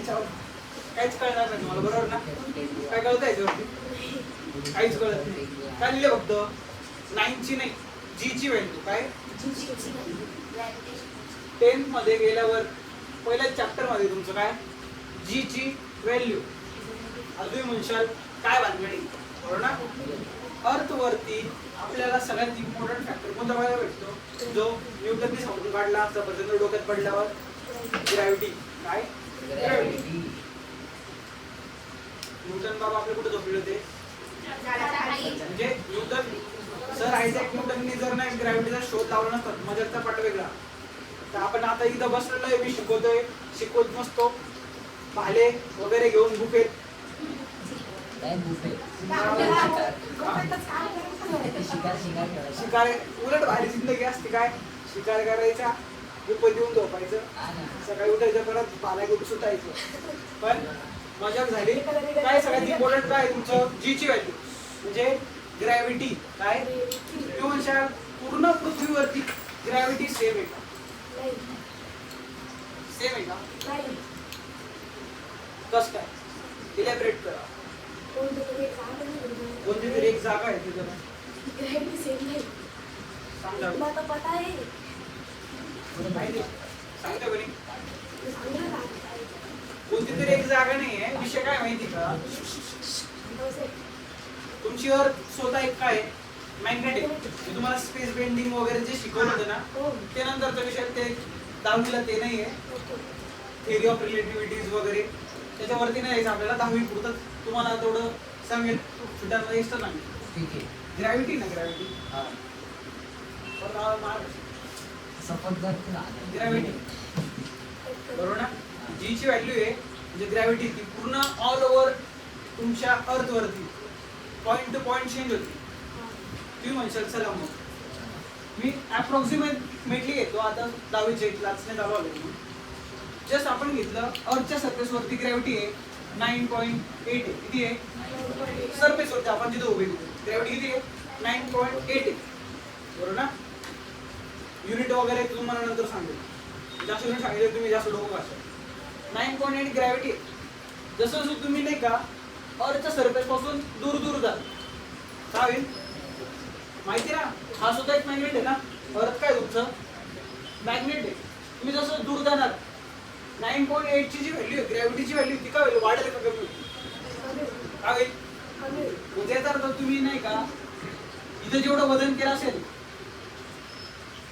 याच्यावर काहीच कळणार नाही तुम्हाला बरोबर ना? काय कळतं याच्यावरती? काहीच कळत नाही. काय लिहिलं फक्त. नाईनची नाही जी ची व्हॅल्यू काय? टेन्थमध्ये गेल्यावर पहिल्या चॅप्टरमध्ये तुमचं काय? जी ची व्हॅल्यू अजून म्हणशाल काय भानगडी? बरोबर ना? अर्थ वरती आपल्याला सगळ्यात इम्पॉर्टंट फॅक्टर कोणता बघायला भेटतो? जो न्यूटनने समजून काढला सफरचंद डोक्यात पडल्यावर ग्रॅव्हिटी काय? न्यूटन बाबा आपले कुठे झोपले होते? म्हणजे न्यूटन सर आयझॅक न्यूटनने जर नाही ग्रॅव्हिटीचा शोध लावला नसता मजरचा पट वेगळा. तर आपण आता इथं बसलेलो आहे मी शिकवतोय शिकवत नसतो भाले वगैरे घेऊन बुफेत काय बुफे शिकार शिकार करायचं शिकार उलट भारी जिंदगी असते काय? शिकार करायचा. गुफेत येऊन झोपायचं. सकाळी उठायचं परत पाला घेऊन सुटायचं. पण मजा झाली. काय सगळ्यात इम्पॉर्टंट काय तुमचं? जी ची व्हॅल्यू म्हणजे ग्रॅव्हिटी काय? किंवा म्हणशाल पूर्ण पृथ्वीवरती ग्रॅव्हिटी सेम आहे का? सेम आहे का? कस काय? इलॅबरेट करा. कोणती तरी एक जागा आहे तिथं? सांगा. माहिती सांगता बरी. कोणती तरी एक जागा नाही आहे. विषय काय माहिती का? तुमची अर्थ स्वतः एक काय मॅग्नेटिक मी तुम्हाला स्पेस बेंडिंग वगैरे जे शिकवलं होतं ना ते नंतरचा विषय ते दहावीला ते नाही आहे. थेअरी ऑफ रिलेटिव्हिटीज वगैरे. त्याच्यावरती नाही यायचं आपल्याला. दहावी पुरतं तुम्हाला तेवढं सांगेल. सुटांना एक्स्ट्रा आहे. ग्रॅव्हिटी ना ग्रॅव्हिटी हा. ग्रॅव्हिटी बरोबर ना? जी ची व्हॅल्यू आहे म्हणजे ग्रॅव्हिटी ती पूर्ण ऑल ओव्हर तुमच्या अर्थ वरती. पॉइंट टू पॉइंट चेंज होती. तुम्ही म्हणशाल चला मग. मी अप्रॉक्सिमेटली घेतो आता दहावीचे क्लासने चालू आले जस्ट आपण घेतलं अर्थच्या सरफेस वरती ग्रॅव्हिटी आहे नाईन पॉईंट एट आहे. किती आहे? सरफेस वरती आपण जिथे उभे ग्रॅव्हिटी किती आहे? नाईन पॉईंट एट आहे. बरोबर ना? युनिट वगैरे तुम्हाला नंतर सांगेल. जास्त युनिट सांगितले तुम्ही जास्त डोकं वाचा नाईन पॉईंट एट ग्रॅव्हिटी जसं जसं तुम्ही नाही का अर्थच्या सरफेस पासून दूर दूर जाल. काय होईल? माहिती ना? हा सुद्धा एक मॅग्नेट आहे ना? अर्थ काय तुमचं मॅग्नेट आहे. तुम्ही जसं दूर जाणार नाईन पॉईंट एटची जी व्हॅल्यू आहे ग्रॅव्हिटीची व्हॅल्यू ती काय होईल? वाढेल का कमी होईल? काय होईल. अर्थ तुम्ही नाही का इथं जेवढं वजन केलं असेल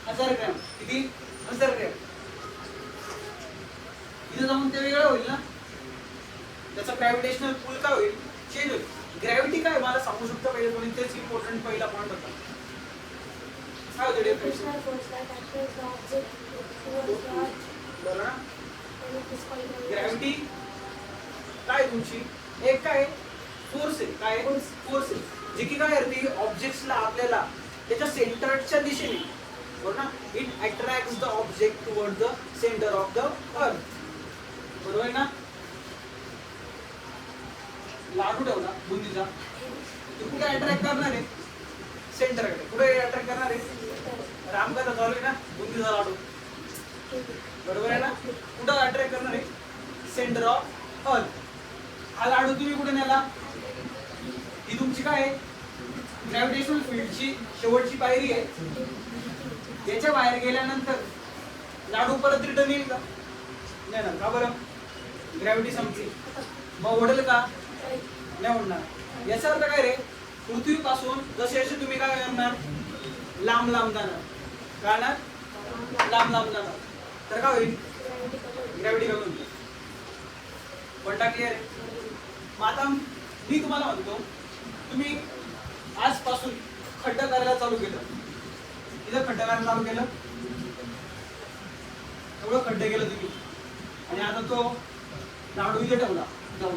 हजार ग्रॅम. किती? हजार ग्रॅम. इथं जाऊन ते वेगळं होईल ना? त्याचा ग्रॅव्हिटेशनल पुल काय होईल? चेंज होईल. ग्रॅव्हिटी काय? मला सांगू शकतो पहिले कोणी तेच इम्पॉर्टंट पहिला पॉईंट होता. काय होतं ग्रॅव्हिटी काय तुमची? एक काय फोर्स आहे. काय फोर्स आहे. जे की काय करते ऑब्जेक्ट्सला आपल्याला त्याच्या सेंटरच्या दिशेने बरोबर ना? It attract the object toward the centre of the earth बरोबर आहे ना? लाडू ठेवला बुंदीचा. तो कुठे अट्रॅक्ट करणार आहे? सेंटरकडे कुठे अट्रॅक्ट करणार आहे? रामकथा चालू आहे ना? बुंदीचा लाडू. बरोबर आहे ना? कुठं अट्रॅक्ट करणार आहे? सेंटर ऑफ अर्थ हा लाडू तुम्ही कुठे नेला? ही तुमची काय आहे? ग्रॅव्हिटेशनल फील्डची शेवटची पायरी आहे. याच्या बाहेर गेल्यानंतर लाडू परत रिटर्न येईल का? नाही ना का बरं? ग्रॅव्हिटी संपली. मग ओढेल का? नाही ओढणार. याचा अर्थ काय रे? पृथ्वीपासून जसे जसे तुम्ही काय करणार? लांब लांब जाणार. काय जाणार लांब लांब जाणार. तर काय होईल? ग्रॅव्हिटी कमी होईल पॉईंटा क्लिअर आहे. मग आता मी तुम्हाला म्हणतो तुम्ही आजपासून खड्डा करायला चालू केलं. इथं खड्डा करायला चालू केलं. एवढं खड्डे केलं तुम्ही आणि आता तो लाडू इथे ठेवला जाऊन.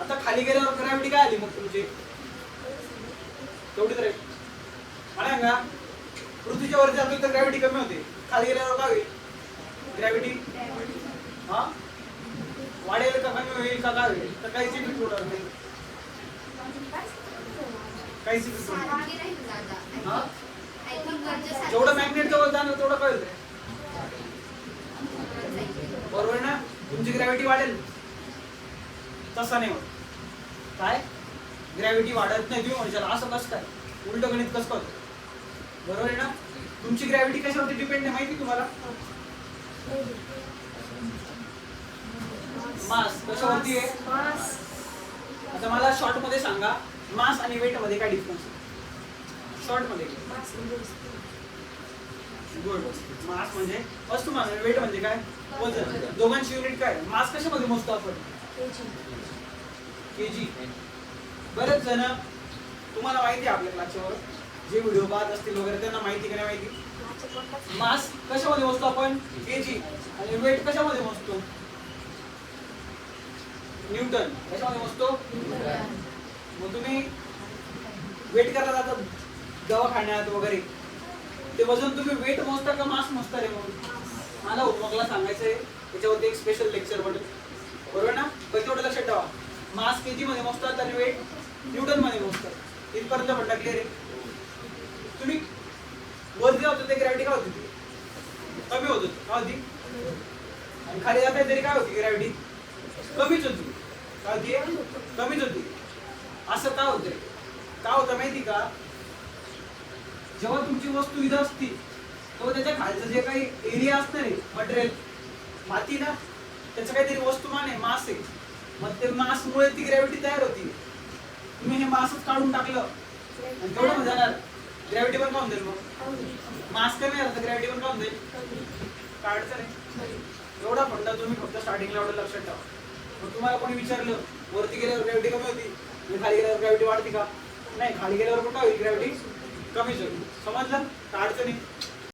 आता खाली गेल्यावर ग्रॅव्हिटी काय आली मग तुमची? तेवढीच राहील मला सांगा पृथ्वीच्या वर जातो तर ग्रॅव्हिटी कमी होते. खाली गेल्यावर काय होईल? ग्रॅव्हिटी हा? वाढेल का कमी होईल का काय होईल? तर काहीच इफेक्ट होणार नाही. काहीच इफेक्ट होणार नाही. हा? जेवढं मॅग्नेट जवळ जाणार तेवढं कळेल बरोबर आहे ना? तुमची ग्रॅव्हिटी वाढेल. तसं नाही होत. काय? ग्रॅव्हिटी वाढत नाही. तुम्ही म्हणशाल असं कसं काय? उलट गणित कसं होतं बरोबर आहे ना? तुमची ग्रॅव्हिटी कशावरती डिपेंड आहे माहिती तुम्हाला? मास कशावरती आहे? आता मला शॉर्टमध्ये सांगा. मास आणि वेटमध्ये काय डिफरन्स शॉर्टमध्ये. गुड मास म्हणजे वस्तुमान वेट म्हणजे काय? वजन. दोघांची युनिट काय? मास कशामध्ये मोजतो आपण? केजी. बरेच जण तुम्हाला माहिती आहे आपल्या क्लासवर जे व्हिडिओ पाहत असतील वगैरे त्यांना माहिती का नाही माहिती? मास कशामध्ये मोजतो आपण? केजी. आणि वेट कशामध्ये मोजतो? न्यूटन कशामध्ये मोजतो? मग तुम्ही वेट करायला जातात दवाखान्यात वगैरे. ते वजन तुम्ही वेट मोजता का मास मोजता रे मग? मला उपमगला सांगायचंय. त्याच्यावरती एक स्पेशल लेक्चर बनत बरोबर ना? पण तेवढं लक्षात ठेवा. मास के मध्ये मोजतात आणि वेट न्यूटनमध्ये मोजतात. इथपर्यंत म्हणता क्लिअर आहे तुम्ही वर जे होतं ते ग्रॅव्हिटी काय होती? कमी होत होती. काय होती? आणि खाली जाता तरी काय होती ग्रॅव्हिटी कमीच होती. काय होती? कमीच होती. असं का होतंय? का होतं माहिती का? जेव्हा तुमची वस्तू इथं असती तेव्हा त्याच्या खालचं जे काही एरिया असतं रे मटेरियल माती ना त्याचं काहीतरी वस्तुमान आहे मास आहे. मग ते मासमुळे ती ग्रॅव्हिटी तयार होती. तुम्ही हे मासच काढून टाकलं आणि केवढं मग जाणार. ग्रॅव्हिटी पण काढून जाईल मग. मास कमी झाला तर ग्रॅव्हिटी पण काढून जाईल काढचं नाही. एवढा फंडा तुम्ही फक्त स्टार्टिंगला एवढं लक्षात ठेवा. मग तुम्हाला कोणी विचारलं वरती गेल्यावर ग्रॅव्हिटी कमी होती. मी खाली गेल्यावर ग्रॅव्हिटी वाढते का? नाही खाली गेल्यावर पण काय होईल? ग्रॅव्हिटी कमीच होईल. समजलं? काय नाही.